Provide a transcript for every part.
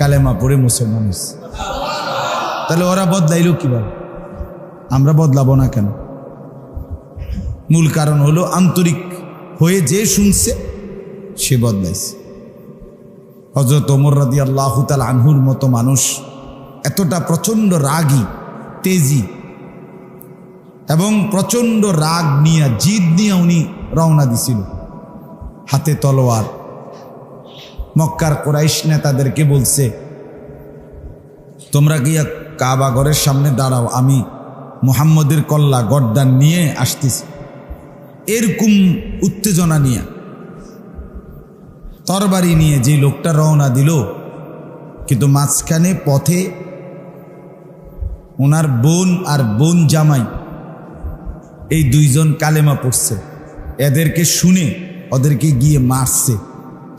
কালেমা পড়ে মুসলমান হয়েছে তাহলে ওরা বদলাইলো কীভাবে? আমরা বদলাবো না কেন? মূল কারণ হলো আন্তরিক হয়ে যে শুনছে, সে বদলাইছে। হজরত ওমর রাদি আল্লাহ তাল আনহুর মতো মানুষ এতটা প্রচণ্ড রাগী, তেজি এবং প্রচণ্ড রাগ নিয়ে, জিদ নিয়ে উনি রওনা দিছিল। হাতে তলোয়ার মক্কার কোরাইশ নেতাদেরকে বলছে, তোমরা গিয়া কাবা ঘরের সামনে দাঁড়াও, আমি মুহাম্মদের কল্লা গড্ডান নিয়ে আসতেছি। এরকম উত্তেজনা নিয়ে, তরবারি নিয়ে যে লোকটা রওনা দিল, কিন্তু মাঝখানে পথে ওনার বোন আর বোন জামাই, এই দুইজন কালেমা পড়ছে। এদেরকে শুনে ওদেরকে গিয়ে মারছে।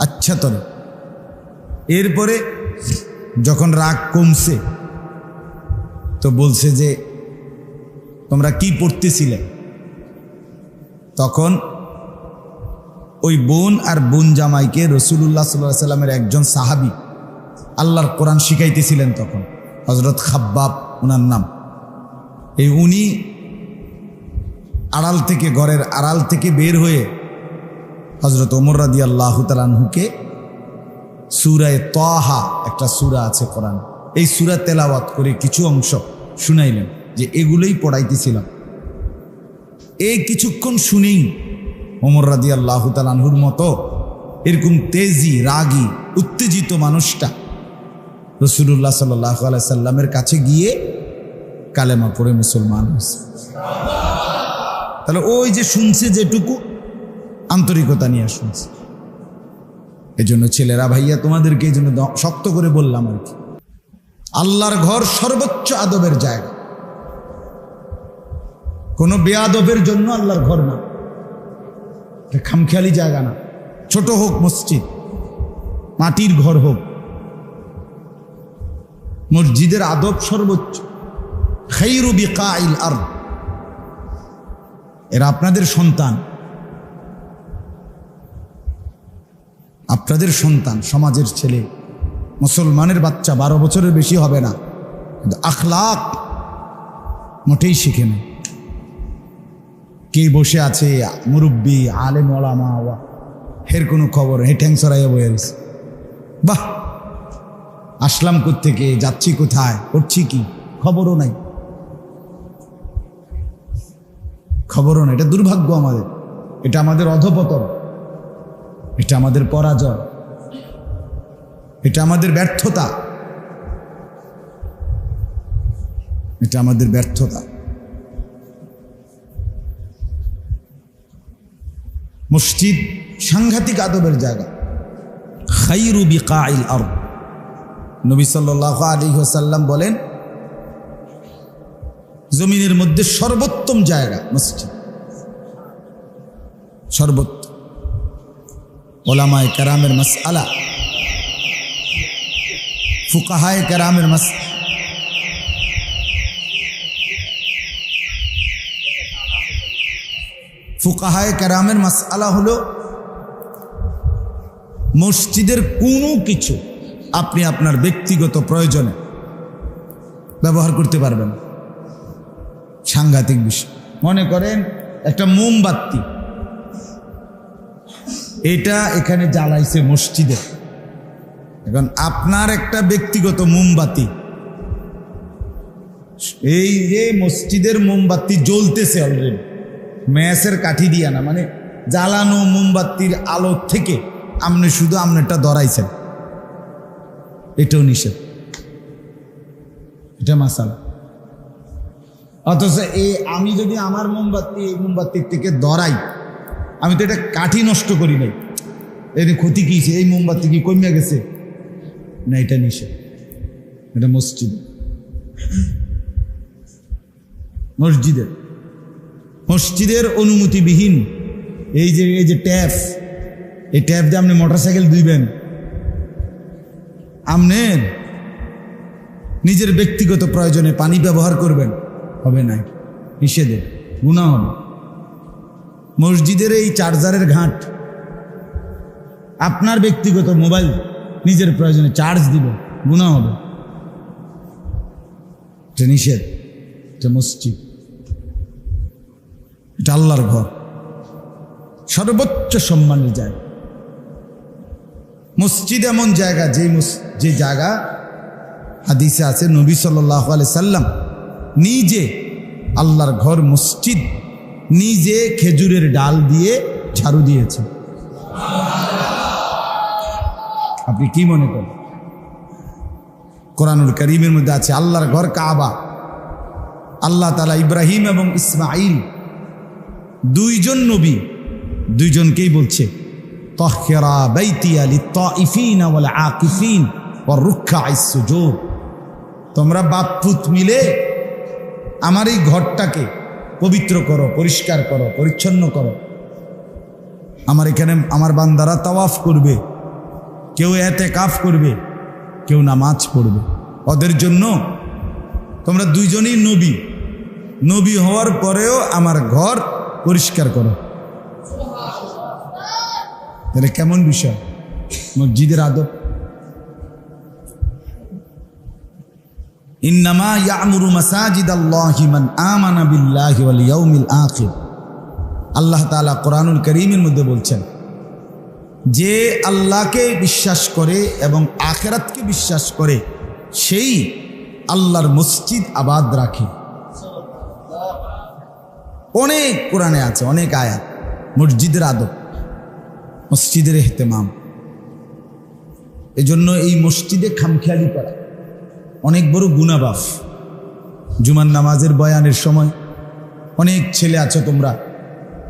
আচ্ছা তরে এরপরে যখন রাগ কমছে, তো বলছে যে, তোমরা কি পড়তেছিলে? তখন ওই বোন আর বোন জামাইকে রসুল্লাহ সাল্লাহ সাল্লামের একজন সাহাবি আল্লাহর কোরআন শিখাইতেছিলেন তখন হজরত খাব্বাব ওনার নাম। এই উনি আড়াল থেকে, ঘরের আড়াল থেকে বের হয়ে হজরত ওমর রাদি আল্লাহ তালাহুকে সুরায় তহা একটা সুরা আছে কোরআন। এই সুরা তেলাওয়াত করে কিছু অংশ শুনাইলেন যে এগুলোই পড়াইতেছিলাম। এই কিছুক্ষণ শুনেই ওমর রাদি আল্লাহ তালাহুর মতো এরকম তেজি, রাগী, উত্তেজিত মানুষটা রসুল্লাহ সাল্লাহ সাল্লামের কাছে গিয়ে কালেমা পড়ে মুসলমান হয়েছে। তাহলে ওই যে শুনছে যেটুকু, আন্তরিকতা নিয়ে শুনছে। এই জন্য ছেলেরা, ভাইয়া, তোমাদেরকে এই জন্য শক্ত করে বললাম আর কি। আল্লাহর ঘর সর্বোচ্চ আদবের জায়গা। কোনো বেয়াদবের জন্য আল্লাহর ঘর না। খামখেয়ালি জায়গা না। ছোট হোক মসজিদ, মাটির ঘর হোক। মসজিদের আদব সর্বোচ্চ। খৈরু বিকাইল আর এরা আপনাদের সন্তান। আপনাদের সন্তান, সমাজের ছেলে, মুসলমানের বাচ্চা বারো বছরের বেশি হবে না। কিন্তু আখলাক মোটেই শিখে নেই কে বসে আছে মুরব্বী আলে মলামা ওয়া হের কোনো খবর? হে ঠ্যাং সরাইয়া বাহ! আসলাম থেকে যাচ্ছি কোথায়? করছি কি? খবরও নাই। খবরও নাই। এটা দুর্ভাগ্য আমাদের। এটা আমাদের অধপতন। এটা আমাদের পরাজয়। এটা আমাদের ব্যর্থতা। এটা আমাদের ব্যর্থতা। মসজিদ সাংঘাতিক আদবের জায়গা। খাইরু বিকাইল আর নবী সাল্লাহ আলী সাল্লাম বলেন, জমিনের মধ্যে সর্বোত্তম জায়গা মসজিদ। সর্বোত্তম। ওলামায় কেরামের মাস আলা ফুকাহায় কেরামের মাস, ফুকাহায় কেরামের মাস আলা হলো মসজিদের কোনো কিছু আপনি আপনার ব্যক্তিগত প্রয়োজনে ব্যবহার করতে পারবেন। সাংঘাতিক বিষয়। মনে করেন একটা মোমবাতি এটা এখানে জ্বালাইছে মসজিদে। এখন আপনার একটা ব্যক্তিগত মোমবাতি। এই যে মসজিদের মোমবাতি জ্বলতেছে অলরেডি ম্যাসের কাঠি দিয়া না মানে জ্বালানো মোমবাতির আলো থেকে আপনি শুধু আপনারটা ধরাইছেন। এটাও নিষেধ। এটা মাসালা। অথচ এই আমি যদি আমার মোমবাতি, এই মোমবাতির থেকে ধরাই আমি তো এটা কাঠি নষ্ট করি নাই। এর ক্ষতি কি এই মোমবাতি কি কমিয়া গেছে? না, এটা নিষেধ। এটা মসজিদ। মসজিদের। মসজিদের অনুমতিবিহীন এই যে এই যে ট্যাপ, এই ট্যাপ দিয়ে আপনি মোটরসাইকেল ধুইবেন। আমনের নিজের ব্যক্তিগত প্রয়োজনে পানি ব্যবহার করবেন। হবে না নিষেধে গুণা হবে। মসজিদের এই চার্জারের ঘাট। আপনার ব্যক্তিগত মোবাইল নিজের প্রয়োজনে চার্জ দিবেন গুণা হবে। নিষেধ, এটা মসজিদ। এটা আল্লাহর ঘর। সর্বোচ্চ সম্মানের জায়গা। মসজিদ এমন জায়গা যে যে জায়গা হাদিসে আছে, নবী সাল্লাহ সাল্লাম নিজে আল্লাহর ঘর মসজিদ নিজে খেজুরের ডাল দিয়ে ঝাড়ু দিয়েছে। আপনি কি মনে করেন? কোরআনুল করিমের মধ্যে আছে আল্লাহর ঘর কাবা। আল্লাহ তালা ইব্রাহিম এবং ইসমাইল দুইজন নবী, দুইজনকেই বলছে সুজুদ তোমরা বাপ পুত মিলে আমার এই ঘরটাকে পবিত্র করো, পরিষ্কার করো, পরিচ্ছন্ন করো। আমার এখানে আমার বান্দারা তাওয়াফ করবে। কেউ এতে কাফ করবে, কেউ নামাজ পড়বে। ওদের জন্য তোমরা দুইজনই নবী। নবী হওয়ার পরেও আমার ঘর পরিষ্কার করো। তাহলে কেমন বিষয়? মসজিদের আদব? ইয়াউমিল আল্লাহ তাআলা কোরআনুল করিমের মধ্যে বলছেন, যে আল্লাহকে বিশ্বাস করে এবং আখেরাতকে বিশ্বাস করে, সেই আল্লাহর মসজিদ আবাদ রাখে। অনেক কোরআনে আছে, অনেক আয়াত। মসজিদের আদব, মসজিদের এহতেমাম। এজন্য এই মসজিদে খামখেয়ালি করা। অনেক বড় গুণাবাফ। জুমার নামাজের বয়ানের সময় অনেক ছেলে আছো তোমরা।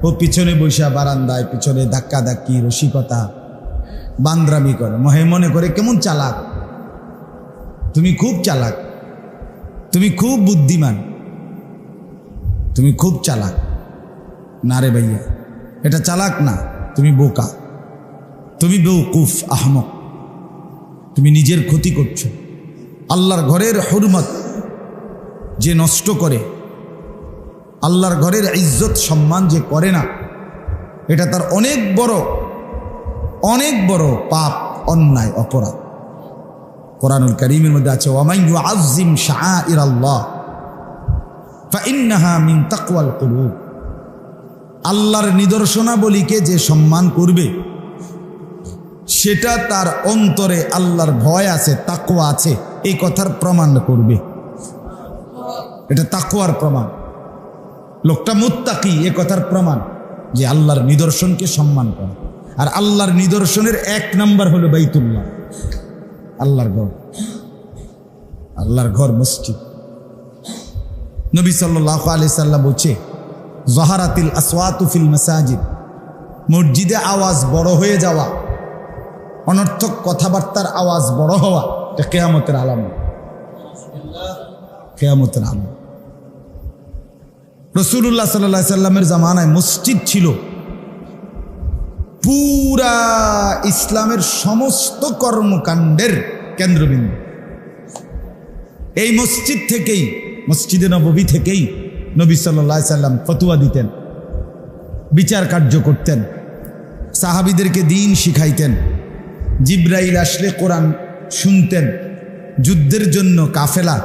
ও পিছনে বৈশা বারান্দায়, পিছনে ধাক্কা ধাক্কি রসিকতা, বান্দ্রামি করে। মহে মনে করে, কেমন চালাক? তুমি খুব চালাক। তুমি খুব বুদ্ধিমান। তুমি খুব চালাক। না রে ভাইয়া, এটা চালাক না। তুমি বোকা। তুমি বেউকুফ, আহমক। তুমি নিজের ক্ষতি করছ। আল্লাহর ঘরের হরমত যে নষ্ট করে, আল্লাহর ঘরের ইজ্জত সম্মান যে করে না, এটা তার অনেক বড় অনেক বড় পাপ, অন্যায়, অপরাধ। কোরআনুল করিমের মধ্যে আছে ওয়ামাইয়ু আজিম শাআইর আল্লাহ ফাইন্নাহা মিন তাকওয়াল কুলুব। আল্লাহর নিদর্শনাবলীকে যে সম্মান করবে সেটা তার অন্তরে আল্লাহর ভয় আছে তাকুয়া আছে। এই কথার প্রমাণ করবে। এটা তাকওয়ার প্রমাণ। লোকটা মুত্তাকি, এ কথার প্রমাণ যে আল্লাহর নিদর্শনকে সম্মান করে। আর আল্লাহর নিদর্শনের এক নাম্বার হলো বাইতুল্লাহ, আল্লাহর ঘর। আল্লাহর ঘর মসজিদ। নবী সাল্লাহ আলি সাল্লাম বলছে, জহারাতিল আসওয়াতুফিল মাসাজিদ। মসজিদে আওয়াজ বড় হয়ে যাওয়া অনর্থক কথাবার্তার আওয়াজ বড় হওয়া এটা কেয়ামতের আলাম। কেয়ামতের আলাম। রসুল্লাহ সাল্লা সাল্লামের জামানায় মসজিদ ছিল। পুরা ইসলামের সমস্ত কর্মকাণ্ডের কেন্দ্রবিন্দু। এই মসজিদ থেকেই, মসজিদে নবী থেকেই নবী সাল্লাহ সাল্লাম ফতুয়া দিতেন, বিচার কার্য করতেন, সাহাবিদেরকে দিন শিখাইতেন। জিব্রাইল আসলে কোরআন শুনতেন, যুদ্ধের জন্য কাফেলা,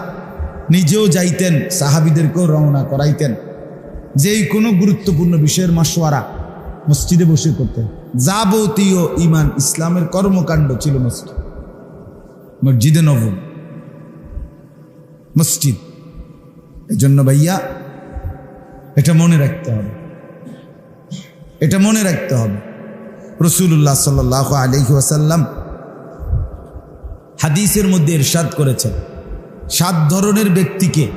নিজেও যাইতেন, সাহাবিদেরকেও রওনা করাইতেন। যেই কোনো গুরুত্বপূর্ণ বিষয়ের মাসোয়ারা মসজিদে বসে করতেন। যাবতীয় ইমান ইসলামের কর্মকাণ্ড ছিল মসজিদ। মসজিদে নব মসজিদ। এই জন্য ভাইয়া, এটা মনে রাখতে হবে। এটা মনে রাখতে হবে। রসুল্লাহ সাল্লাহ আলহি ওয়াসাল্লাম হাদিসের মধ্যে এরশাদ করেছেন, সাত ধরনের ব্যক্তিকে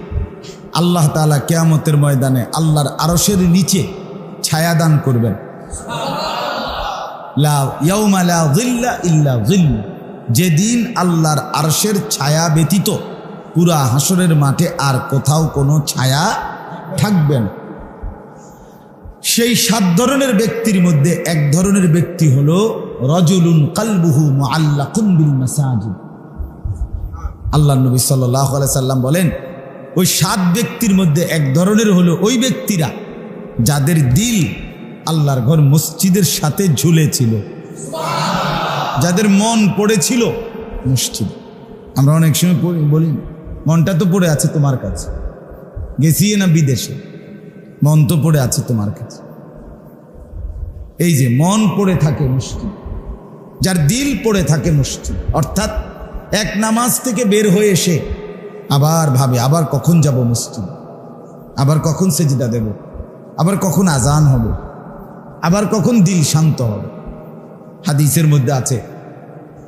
আল্লাহ তালা কেয়ামতের ময়দানে আল্লাহর আরসের নিচে ছায়া দান করবেন। যেদিন আল্লাহর আরশের ছায়া ব্যতীত পুরা হাসরের মাঠে আর কোথাও কোনো ছায়া থাকবে না সেই সাত ধরনের ব্যক্তির মধ্যে এক ধরনের ব্যক্তি হলো রজুলুন কালবুহু আল্লাহ বিল মাসাজিদ। আল্লাহ নবী সাল্লাহ সাল্লাম বলেন, ওই সাত ব্যক্তির মধ্যে এক ধরনের হলো ওই ব্যক্তিরা যাদের দিল আল্লাহর ঘর মসজিদের সাথে ঝুলেছিল, যাদের মন পড়েছিল মসজিদ। আমরা অনেক সময় বলি, মনটা তো পড়ে আছে তোমার কাছে, গেছি না বিদেশে। মন তো পড়ে আছে তোমার কাছে। এই যে মন পড়ে থাকে মুশকিল, যার দিল পড়ে থাকে মুশকিল, অর্থাৎ এক নামাজ থেকে বের হয়ে এসে আবার ভাবে, আবার কখন যাব মুসজিদ আবার কখন সেজিদা দেব? আবার কখন আজান হবে? আবার কখন দিল শান্ত হবে? হাদিসের মধ্যে আছে,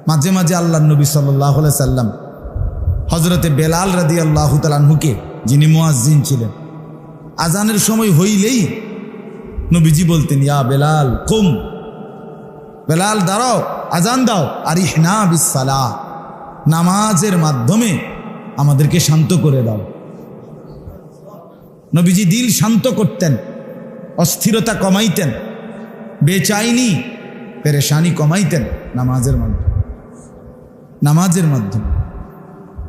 মাঝে মাঝে আল্লাহ নবী সাল্লাহ সাল্লাম হজরতে বেলাল রাদি আল্লাহ তালাহুকে যিনি মোয়াজ্জিন ছিলেন আজানের সময় হইলেই নবীজি বলতেন, ইয়া বেলাল, কুম। বেলাল, দাঁড়াও, আজান দাও। আর ইহনা বিসালা নামাজের মাধ্যমে আমাদেরকে শান্ত করে দাও। নবীজি দিল শান্ত করতেন, অস্থিরতা কমাইতেন, বেচাইনি, পেরেশানি কমাইতেন নামাজের মাধ্যমে। নামাজের মাধ্যমে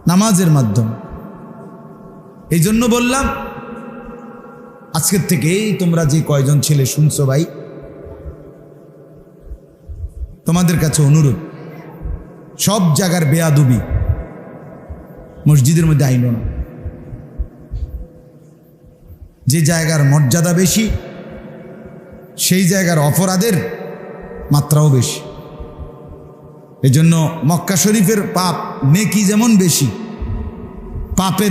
নামাজের মাধ্যমে। এই জন্য বললাম আজকের থেকেই তোমরা যে কয়জন ছেলে শুনছো ভাই? তোমাদের কাছে অনুরোধ, সব জায়গার বেয়াদুবি মসজিদের মধ্যে আইন না। যে জায়গার মর্যাদা বেশি, সেই জায়গার অপরাধের মাত্রাও বেশি। এজন্য মক্কা শরীফের পাপ নেকি যেমন বেশি, পাপের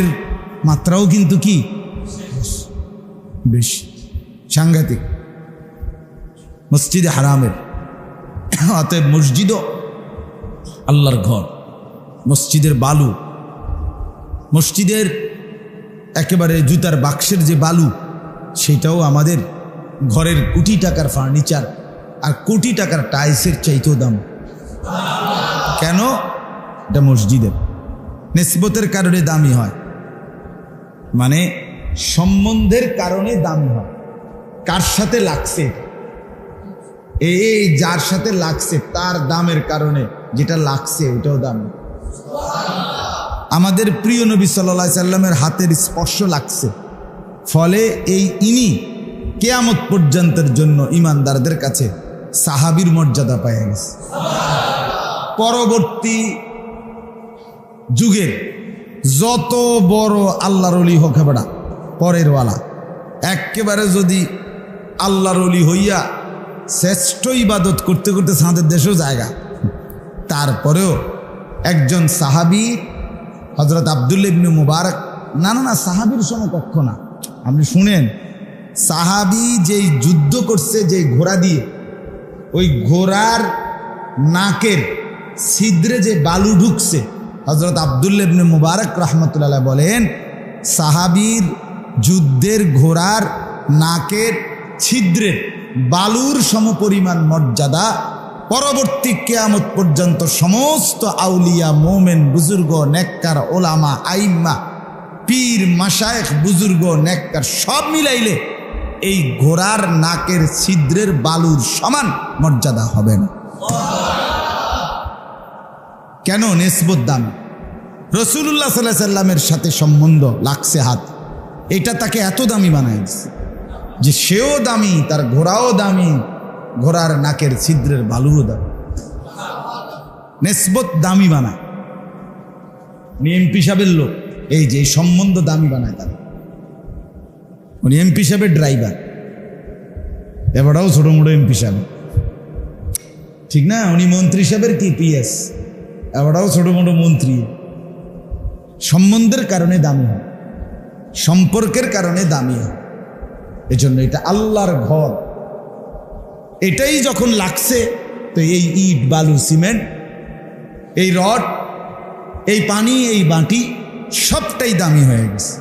মাত্রাও কিন্তু কি? বেশি। সাংঘাতিক। মসজিদে হারামের। অতএব মসজিদও আল্লাহর ঘর। মসজিদের বালু। মসজিদের একেবারে জুতার বাক্সের যে বালু, সেটাও আমাদের ঘরের কোটি টাকার ফার্নিচার আর কোটি টাকার টাইলসের চাইতেও দাম। কেন? এটা মসজিদের। নেসবতের কারণে দামি হয়। মানে সম্বন্ধের কারণে দামি হয়। কার সাথে লাগছে? এই যার সাথে লাগছে, তার দামের কারণে যেটা লাগছে ওটাও দাম। আমাদের প্রিয় নবী সাল্লা সাল্লামের হাতের স্পর্শ লাগছে। ফলে এই ইনি কেয়ামত পর্যন্তের জন্য ইমানদারদের কাছে সাহাবির মর্যাদা পাইয়া গেছে। পরবর্তী যুগের যত বড় আল্লাহর অলি হোক বেড়া পরের ওয়ালা। একেবারে যদি আল্লাহর অলি হইয়া শ্রেষ্ঠ ইবাদত করতে করতে সাঁদের দেশেও জায়গা। তারপরেও একজন সাহাবি হজরত আবদুল্লা ইবনে মুবারক, না না না, সাহাবির সমকক্ষ না। আপনি শুনেন, সাহাবি যেই যুদ্ধ করছে যে ঘোড়া দিয়ে, ওই ঘোড়ার নাকের ছিদ্রে যে বালু ঢুকছে হজরত আবদুল্লা ইবনে মুবারক রহমতুল্লাহ বলেন, সাহাবির যুদ্ধের ঘোড়ার নাকের ছিদ্রের বালুর সমপরিমাণ মর্যাদা পরবর্তী কেয়ামত পর্যন্ত সমস্ত আউলিয়া, মোমেন, বুজুর্গ, নেককার, ওলামা, আইম্মা, পীর মাসায়েক বুজুর্গ, নেককার সব মিলাইলে এই ঘোড়ার নাকের ছিদ্রের বালুর সমান মর্যাদা হবে না। কেন? নেসবত দাম। রসুল্লাহ সাল্লাহ সাল্লামের সাথে সম্বন্ধ লাগছে হাত। এটা তাকে এত দামি বানায় যে সেও দামি, তার ঘোড়াও দামি, ঘোড়ার নাকের ছিদ্রের বালুও দামি। নেসবত দামি বানায়। উনি এমপি সাহেবের লোক। এই যে সম্বন্ধ দামি বানায় তারা। উনি এমপি সাহেবের ড্রাইভার। এবারও ছোটো মোটো এমপি সাহেব। ঠিক না? উনি মন্ত্রী সাহেবের কি পিএস এবারও ছোটো মোটো মন্ত্রী। সম্বন্ধের কারণে দামি হয়। সম্পর্কের কারণে দামি এজন্য এটা আল্লাহর ঘর। এটাই যখন লাগছে, তো এই ইট, বালু, সিমেন্ট, এই রড, এই পানি, এই বাটি, সবটাই দামি হয়ে গেছে।